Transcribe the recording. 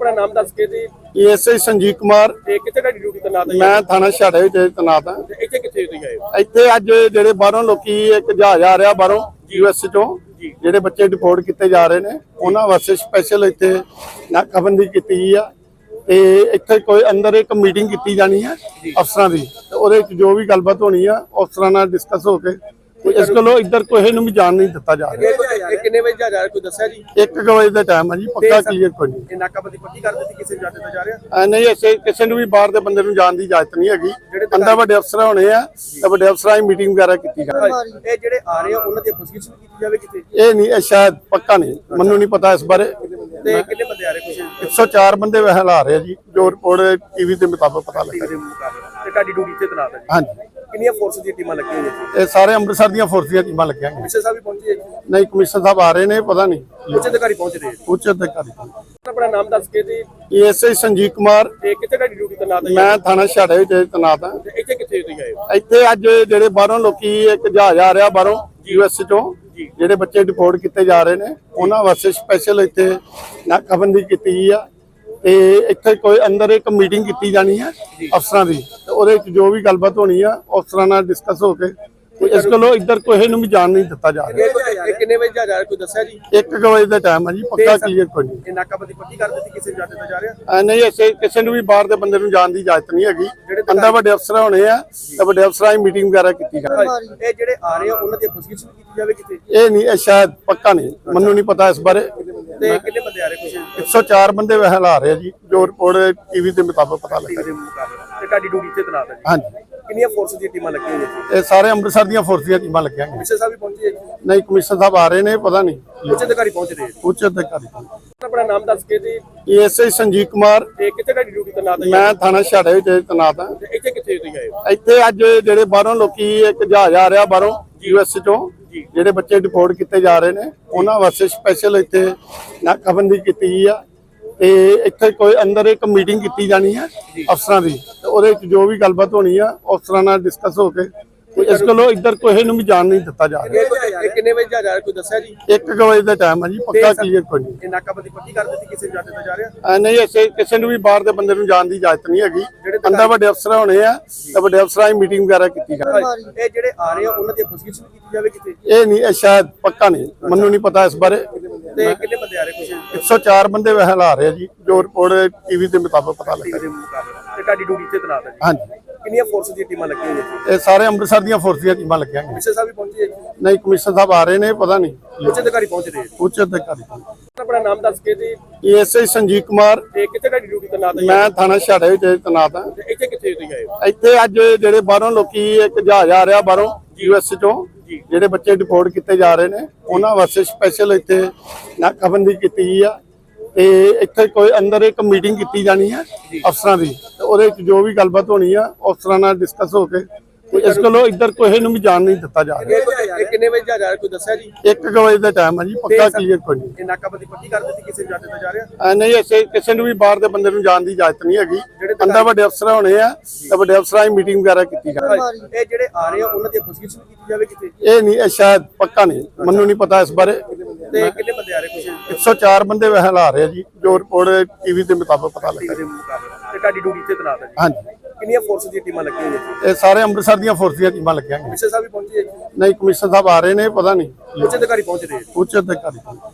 ਆਪਣਾ ਨਾਮ ਦੱਸ ਕੇ ਜੀ? ਐਸਆਈ ਸੰਜੀਵ ਕੁਮਾਰ। ਤੇ ਕਿੱਥੇ ਤੁਹਾਡੀ ਡਿਊਟੀ ਤੇ ਨਾਤ ਹੈ ਮੈਂ ਥਾਣਾ ਛਾੜੇ ਵਿੱਚ ਤੈਨਾਤ ਹਾਂ। ਤੇ ਇੱਥੇ ਕਿੱਥੇ ਤੁਸੀਂ ਆਏ ਹੋ? ਇੱਥੇ ਅੱਜ ਜਿਹੜੇ ਬਾਹਰੋਂ ਲੋਕੀ ਇੱਕ ਜਹਾਜ਼ ਆ ਰਿਹਾ ਬਾਹਰੋਂ ਯੂਐਸ ਚੋਂ ਜੀ। ਜਿਹੜੇ ਬੱਚੇ ਡਿਪੋਰਟ ਕੀਤੇ ਜਾ ਰਹੇ ਨੇ ਉਹਨਾਂ ਵਾਸਤੇ ਸਪੈਸ਼ਲ ਇੱਥੇ ਨਾਕਾਬੰਦੀ ਕੀਤੀ ਗਈ ਆ। ਤੇ ਇੱਥੇ ਕੋਈ ਅੰਦਰ ਇੱਕ ਮੀਟਿੰਗ ਕੀਤੀ ਜਾਣੀ ਹੈ ਅਫਸਰਾਂ ਦੀ। ਤੇ ਉਹਦੇ ਵਿੱਚ ਜੋ ਵੀ ਗੱਲਬਾਤ ਹੋਣੀ ਆ ਅਫਸਰਾਂ ਨਾਲ ਡਿਸਕਸ ਹੋ ਕੇ ਤੇ ਇਸ ਕੋਲੋਂ ਇੱਧਰ ਕੋਈ ਨੂੰ ਵੀ ਜਾਣ ਨਹੀਂ ਦਿੱਤਾ ਜਾ ਰਿਹਾ। ਇਹ ਕਿੰਨੇ ਵਜੇ ਜਾ ਰਿਹਾ? ਕੋਈ ਦੱਸਿਆ ਜੀ? ਇੱਕ ਕੁ ਵਜੇ ਦਾ ਟਾਈਮ ਹੈ ਜੀ ਪੱਕਾ ਕਲੀਅਰ ਕੋਈ ਨਹੀਂ। ਇਹ ਨਾਕਾਬੰਦੀ ਪੱਕੀ ਕਰ ਦਿੱਤੀ ਕਿਸੇ ਜਾਤੇ ਦਾ ਜਾ ਰਿਹਾ? ਨਹੀਂ ਐਸੇ ਕਿਸੇ ਨੂੰ ਵੀ ਬਾਹਰ ਦੇ ਬੰਦੇ ਨੂੰ ਜਾਣ ਦੀ ਇਜਾਜ਼ਤ ਨਹੀਂ ਹੈਗੀ। ਅੰਦਰ ਵੱਡੇ ਅਫਸਰ ਹੋਣੇ ਆ ਤੇ ਵੱਡੇ ਅਫਸਰਾਂ ਦੀ ਮੀਟਿੰਗ ਵਗੈਰਾ ਕੀਤੀ ਜਾਵੇ ਇਹ ਜਿਹੜੇ ਆ ਰਹੇ ਆ ਉਹਨਾਂ ਦੀ ਪੁੱਛਗਿੱਛ ਕੀਤੀ ਜਾਵੇ ਕਿਤੇ? ਇਹ ਨਹੀਂ ਇਹ ਸ਼ਾਇਦ ਪੱਕਾ ਨਹੀਂ। ਮੈਨੂੰ ਨਹੀਂ ਪਤਾ ਇਸ ਬਾਰੇ। ਤੇ ਕਿੰਨੇ ਬੰਦੇ ਆ ਰਹੇ ਕੁਝ 104 ਬੰਦੇ ਵਹਿ ਲਾ ਰਹੇ ਆ ਜੀ ਜੋ ਰਿਪੋਰਟ ਟੀਵੀ ਦੇ ਮੁਤਾਬਕ ਪਤਾ ਲੱਗਾ। ਦੇ ਮੁਕਾਬਲੇ ਤੇ ਤੁਹਾਡੀ ਡਿਊਟੀ ਤੇ ਤਨਾਤ ਹੈ ਜੀ? ਹਾਂਜੀ। ਕਿੰਨੀਆਂ ਫੋਰਸ ਦੀਆਂ ਟੀਮਾਂ ਲੱਗੀਆਂ ਹੋਈਆਂ? ਇਹ ਸਾਰੇ ਅੰਮ੍ਰਿਤਸਰ ਦੀਆਂ ਫੋਰਸ ਦੀਆਂ ਟੀਮਾਂ ਲੱਗੀਆਂ ਨੇ ਮਿਸੇ ਸਾਹਿਬ ਵੀ ਪਹੁੰਚੇ ਜੀ ਨਹੀਂ ਕਮਿਸ਼ਨਰ ਸਾਹਿਬ ਆ ਰਹੇ ਨੇ ਪਤਾ ਨਹੀਂ। ਉੱਚ ਅਧਿਕਾਰੀ ਪਹੁੰਚ ਰਹੇ ਜੀ ਉੱਚ ਅਧਿਕਾਰੀ ਆਪਣਾ ਨਾਮ ਦੱਸ ਕੇ ਜੀ। ਐਸਆਈ ਸੰਜੀਵ ਕੁਮਾਰ। ਤੇ ਕਿੱਥੇ ਤੁਹਾਡੀ ਡਿਊਟੀ ਤੇ ਨਾਤ ਹੈ? ਮੈਂ ਥਾਣਾ ਛਾੜੇ ਵਿੱਚ ਤੈਨਾਤ ਹਾਂ। ਤੇ ਇੱਥੇ ਕਿੱਥੇ ਤੁਸੀਂ ਆਏ ਹੋ? ਇੱਥੇ ਅੱਜ ਜਿਹੜੇ ਬਾਹਰੋਂ ਲੋਕੀ ਇੱਕ ਜਹਾਜ਼ ਆ ਰਿਹਾ ਬਾਹਰੋਂ ਯੂਐਸ ਚੋਂ। ਜਿਹੜੇ ਬੱਚੇ ਡਿਪੋਰਟ ਕੀਤੇ ਜਾ ਰਹੇ ਨੇ ਉਹਨਾਂ ਵਾਸਤੇ ਸਪੈਸ਼ਲ ਇੱਥੇ ਨਾਕਾਬੰਦੀ ਕੀਤੀ ਗਈ ਆ। ਤੇ ਇੱਥੇ ਕੋਈ ਅੰਦਰ ਇੱਕ ਮੀਟਿੰਗ ਕੀਤੀ ਜਾਣੀ ਹੈ ਅਫਸਰਾਂ ਦੀ। ਤੇ ਉਹਦੇ ਵਿੱਚ ਜੋ ਵੀ ਗੱਲਬਾਤ ਹੋਣੀ ਆ, ਅਫਸਰਾਂ ਨਾਲ ਡਿਸਕਸ ਹੋ ਕੇ ਇਸ ਕੋਲੋਂ ਇੱਧਰ ਕੋਈ ਨੂੰ ਵੀ ਜਾਣ ਨਹੀਂ ਦਿੱਤਾ ਜਾ ਰਿਹਾ। ਇਹ ਕਿੰਨੇ ਵਜੇ ਜਾ ਰਿਹਾ? ਕੋਈ ਦੱਸਿਆ ਜੀ? ਇੱਕ ਕੁ ਵਜੇ ਦਾ ਟਾਈਮ ਹੈ ਜੀ ਪੱਕਾ ਕਲੀਅਰ ਕੋਈ ਨਹੀਂ। ਇਹ ਨਾਕਾਬੰਦੀ ਪੱਕੀ ਕਰ ਦਿੱਤੀ ਕਿਸੇ ਜਾਤੇ ਦਾ ਜਾ ਰਿਹਾ? ਨਹੀਂ ਐਸੇ ਕਿਸੇ ਨੂੰ ਵੀ ਬਾਹਰ ਦੇ ਬੰਦੇ ਨੂੰ ਜਾਣ ਦੀ ਇਜਾਜ਼ਤ ਨਹੀਂ ਹੈਗੀ। ਅੰਦਰ ਵੱਡੇ ਅਫਸਰ ਹੋਣੇ ਆ ਤੇ ਵੱਡੇ ਅਫਸਰਾਂ ਦੀ ਮੀਟਿੰਗ ਵਗੈਰਾ ਕੀਤੀ ਜਾਵੇ। ਇਹ ਜਿਹੜੇ ਆ ਰਹੇ ਆ ਉਹਨਾਂ ਦੀ ਪੁੱਛਗਿੱਛ ਕੀਤੀ ਜਾਵੇ ਕਿਤੇ? ਇਹ ਨਹੀਂ ਇਹ ਸ਼ਾਇਦ ਪੱਕਾ ਨਹੀਂ। ਮੈਨੂੰ ਨਹੀਂ ਪਤਾ ਇਸ ਬਾਰੇ। ਤੇ ਕਿੰਨੇ ਬੰਦੇ ਆ ਰਹੇ ਕੁਝ 104 ਬੰਦੇ ਵਹਿ ਲਾ ਰਹੇ ਆ ਜੀ ਜੋ ਰਿਪੋਰਟ ਟੀਵੀ ਦੇ ਮੁਤਾਬਕ ਪਤਾ ਲੱਗਾ। ਤੇ ਤੁਹਾਡੀ ਡਿਊਟੀ ਤੇ ਤਨਾਤ ਹੈ ਜੀ? ਹਾਂਜੀ। ਕਿੰਨੀਆਂ ਫੋਰਸ ਦੀਆਂ ਟੀਮਾਂ ਲੱਗੀਆਂ ਹੋਈਆਂ? ਇਹ ਸਾਰੇ ਅੰਮ੍ਰਿਤਸਰ ਦੀਆਂ ਫੋਰਸ ਦੀਆਂ ਟੀਮਾਂ ਲੱਗੀਆਂ ਨੇ ਮਿਸੇ ਸਾਹਿਬ ਵੀ ਪਹੁੰਚੇ ਜੀ? ਨਹੀਂ ਕਮਿਸ਼ਨਰ ਸਾਹਿਬ ਆ ਰਹੇ ਨੇ ਪਤਾ ਨਹੀਂ। ਉੱਚ ਅਧਿਕਾਰੀ ਪਹੁੰਚ ਰਹੇ ਜੀ। ਉੱਚ ਅਧਿਕਾਰੀ ਆਪਣਾ ਨਾਮ ਦੱਸ ਕੇ ਜੀ। ਐਸਆਈ ਸੰਜੀਵ ਕੁਮਾਰ। ਤੇ ਕਿੱਥੇ ਤੁਹਾਡੀ ਡਿਊਟੀ ਤੇ ਨਾਤ ਹੈ ਮੈਂ ਥਾਣਾ ਛਾੜੇ ਵਿੱਚ ਤੈਨਾਤ ਹਾਂ। ਤੇ ਇੱਥੇ ਕਿੱਥੇ ਤੁਸੀਂ ਆਏ ਹੋ? ਇੱਥੇ ਅੱਜ ਜਿਹੜੇ ਬਾਹਰੋਂ ਲੋਕੀ ਇੱਕ ਜਹਾਜ਼ ਆ ਰਿਹਾ ਬਾਹਰੋਂ ਯੂਐਸ ਜੀ। ਜਿਹੜੇ ਬੱਚੇ ਡਿਪੋਰਟ ਕੀਤੇ ਜਾ ਰਹੇ ਨੇ ਉਹਨਾਂ ਵਾਸਤੇ ਸਪੈਸ਼ਲ ਇੱਥੇ ਨਾਕਾਬੰਦੀ ਕੀਤੀ ਗਈ ਆ। ਤੇ ਇੱਥੇ ਕੋਈ ਅੰਦਰ ਇੱਕ ਮੀਟਿੰਗ ਕੀਤੀ ਜਾਣੀ ਹੈ ਅਫਸਰਾਂ ਦੀ। ਤੇ ਉਹਦੇ ਵਿੱਚ ਜੋ ਵੀ ਗੱਲਬਾਤ ਹੋਣੀ ਆ ਅਫਸਰਾਂ ਨਾਲ ਡਿਸਕਸ ਹੋ ਕੇ ਤੇ ਇਸ ਕੋਲੋਂ ਇੱਧਰ ਕੋਈ ਨੂੰ ਵੀ ਜਾਣ ਨਹੀਂ ਦਿੱਤਾ ਜਾ ਰਿਹਾ। ਇਹ ਕਿੰਨੇ ਵਜੇ ਜਾ ਰਿਹਾ? ਕੋਈ ਦੱਸਿਆ ਜੀ? ਇੱਕ ਕੁ ਵਜੇ ਦਾ ਟਾਈਮ ਹੈ ਜੀ ਪੱਕਾ ਕਲੀਅਰ ਕੋਈ ਨਹੀਂ। ਇਹ ਨਾਕਾਬੰਦੀ ਪੱਕੀ ਕਰ ਦਿੱਤੀ ਕਿਸੇ ਜਾਤੇ ਦਾ ਜਾ ਰਿਹਾ? ਨਹੀਂ ਐਸੇ ਕਿਸੇ ਨੂੰ ਵੀ ਬਾਹਰ ਦੇ ਬੰਦੇ ਨੂੰ ਜਾਣ ਦੀ ਇਜਾਜ਼ਤ ਨਹੀਂ ਹੈਗੀ। ਅੰਦਰ ਵੱਡੇ ਅਫਸਰ ਹੋਣੇ ਆ ਤੇ ਵੱਡੇ ਅਫਸਰਾਂ ਦੀ ਮੀਟਿੰਗ ਵਗੈਰਾ ਕੀਤੀ ਜਾਵੇ। ਇਹ ਜਿਹੜੇ ਆ ਰਹੇ ਆ ਉਹਨਾਂ ਦੀ ਪੁੱਛਗਿੱਛ ਕੀਤੀ ਜਾਵੇ ਕਿਤੇ? ਇਹ ਨਹੀਂ ਇਹ ਸ਼ਾਇਦ ਪੱਕਾ ਨਹੀਂ। ਮੈਨੂੰ ਨਹੀਂ ਪਤਾ ਇਸ ਬਾਰੇ। ਤੇ ਕਿੰਨੇ ਬੰਦੇ ਆ ਰਹੇ ਕੁਝ 104 ਬੰਦੇ ਵਹਿ ਲਾ ਰਹੇ ਆ ਜੀ ਜੋ ਰਿਪੋਰਟ ਟੀਵੀ ਦੇ ਮੁਤਾਬਕ ਪਤਾ ਲੱਗਾ। ਤੁਹਾਡੀ ਡਿਊਟੀ ਤੇ ਤਨਾਤ ਹੈ ਜੀ। ਹਾਂਜੀ। ਕਿੰਨੀਆਂ ਫੋਰਸ ਦੀਆਂ ਟੀਮਾਂ ਲੱਗੀਆਂ ਹੋਈਆਂ ਇਹ ਸਾਰੇ ਅੰਮ੍ਰਿਤਸਰ ਦੀਆਂ ਫੋਰਸ ਦੀਆਂ ਟੀਮਾਂ ਲੱਗੀਆਂ ਨੇ ਮਿਸੇ ਸਾਹਿਬ ਵੀ ਪਹੁੰਚੇ ਜੀ? ਨਹੀਂ ਕਮਿਸ਼ਨਰ ਸਾਹਿਬ ਆ ਰਹੇ ਨੇ ਪਤਾ ਨਹੀਂ। ਉੱਚ ਅਧਿਕਾਰੀ ਪਹੁੰਚ ਰਹੇ ਜੀ। ਉੱਚ ਅਧਿਕਾਰੀ ਆਪਣਾ ਨਾਮ ਦੱਸ ਕੇ ਜੀ। ਐਸਆਈ ਸੰਜੀਵ ਕੁਮਾਰ। ਤੇ ਕਿੱਥੇ ਤੁਹਾਡੀ ਡਿਊਟੀ ਤੇ ਨਾਤ ਹੈ ਮੈਂ ਥਾਣਾ ਛਾੜੇ ਵਿੱਚ ਤੈਨਾਤ ਹਾਂ। ਤੇ ਇੱਥੇ ਕਿੱਥੇ ਤੁਸੀਂ ਆਏ ਹੋ? ਇੱਥੇ ਅੱਜ ਜਿਹੜੇ ਬਾਹਰੋਂ ਲੋਕੀ ਇੱਕ ਜਹਾਜ਼ ਆ ਰਿਹਾ ਬਾਹਰੋਂ ਯੂਐਸ ਚੋਂ। ਜਿਹੜੇ ਬੱਚੇ ਡਿਪੋਰਟ ਕੀਤੇ ਜਾ ਰਹੇ ਨੇ ਉਹਨਾਂ ਵਾਸਤੇ ਸਪੈਸ਼ਲ ਇੱਥੇ ਨਾਕਾਬੰਦੀ ਕੀਤੀ ਗਈ ਆ। ਤੇ ਇੱਥੇ ਕੋਈ ਅੰਦਰ ਇੱਕ ਮੀਟਿੰਗ ਕੀਤੀ ਜਾਣੀ ਹੈ ਅਫਸਰਾਂ ਦੀ। ਤੇ ਉਹਦੇ ਵਿੱਚ ਜੋ ਵੀ ਗੱਲਬਾਤ ਹੋਣੀ ਆ ਅਫਸਰਾਂ ਨਾਲ ਡਿਸਕਸ ਹੋ ਕੇ ਤੇ ਇਸ ਕੋਲੋਂ ਇੱਧਰ ਕੋਈ ਨੂੰ ਵੀ ਜਾਣ ਨਹੀਂ ਦਿੱਤਾ ਜਾ ਰਿਹਾ। ਇਹ ਕਿੰਨੇ ਵਜੇ ਜਾ ਰਿਹਾ? ਕੋਈ ਦੱਸਿਆ ਜੀ? ਇੱਕ ਕੁ ਵਜੇ ਦਾ ਟਾਈਮ ਹੈ ਜੀ ਪੱਕਾ ਕਲੀਅਰ ਕੋਈ ਨਹੀਂ। ਇਹ ਨਾਕਾਬੰਦੀ ਪੱਕੀ ਕਰ ਦਿੱਤੀ ਕਿਸੇ ਜਾਤੇ ਦਾ ਜਾ ਰਿਹਾ? ਨਹੀਂ ਐਸੇ ਕਿਸੇ ਨੂੰ ਵੀ ਬਾਹਰ ਦੇ ਬੰਦੇ ਨੂੰ ਜਾਣ ਦੀ ਇਜਾਜ਼ਤ ਨਹੀਂ ਹੈਗੀ। ਅੰਦਰ ਵੱਡੇ ਅਫਸਰ ਹੋਣੇ ਆ ਤੇ ਵੱਡੇ ਅਫਸਰਾਂ ਦੀ ਮੀਟਿੰਗ ਵਗੈਰਾ ਕੀਤੀ ਜਾਵੇ ਇਹ ਜਿਹੜੇ ਆ ਰਹੇ ਆ ਉਹਨਾਂ ਦੀ ਪੁੱਛਗਿੱਛ ਕੀਤੀ ਜਾਵੇ ਕਿਤੇ? ਇਹ ਨਹੀਂ ਇਹ ਸ਼ਾਇਦ ਪੱਕਾ ਨਹੀਂ। ਮੈਨੂੰ ਨਹੀਂ ਪਤਾ ਇਸ ਬਾਰੇ। ਤੇ ਕਿੰਨੇ ਬੰਦੇ ਆ ਰਹੇ? 104 ਬੰਦੇ ਵਹਿ ਲਾ ਰਹੇ ਆ ਜੀ ਜੋ ਰਿਪੋਰਟ ਟੀਵੀ ਦੇ ਮੁਤਾਬਕ ਪਤਾ ਲੱਗਾ ਦੇ ਮੁਕਾਬਲੇ ਤੇ ਤੁਹਾਡੀ ਡਿਊਟੀ ਤੇ ਤਨਾਤ ਹੈ ਜੀ। ਹਾਂਜੀ। ਕਿੰਨੀਆਂ ਫੋਰਸ ਦੀਆਂ ਟੀਮਾਂ ਲੱਗੀਆਂ ਹੋਈਆਂ ਇਹ ਸਾਰੇ ਅੰਮ੍ਰਿਤਸਰ ਦੀਆਂ ਫੋਰਸ ਦੀਆਂ ਟੀਮਾਂ ਲੱਗੀਆਂ ਨੇ ਸਾਹਿਬ ਵੀ ਪਹੁੰਚੇ ਜੀ? ਨਹੀਂ ਕਮਿਸ਼ਨਰ ਸਾਹਿਬ ਆ ਰਹੇ ਨੇ ਪਤਾ ਨਹੀਂ। ਉੱਚ ਅਧਿਕਾਰੀ ਪਹੁੰਚ ਰਹੇ ਜੀ। ਉੱਚ ਅਧਿਕਾਰੀ।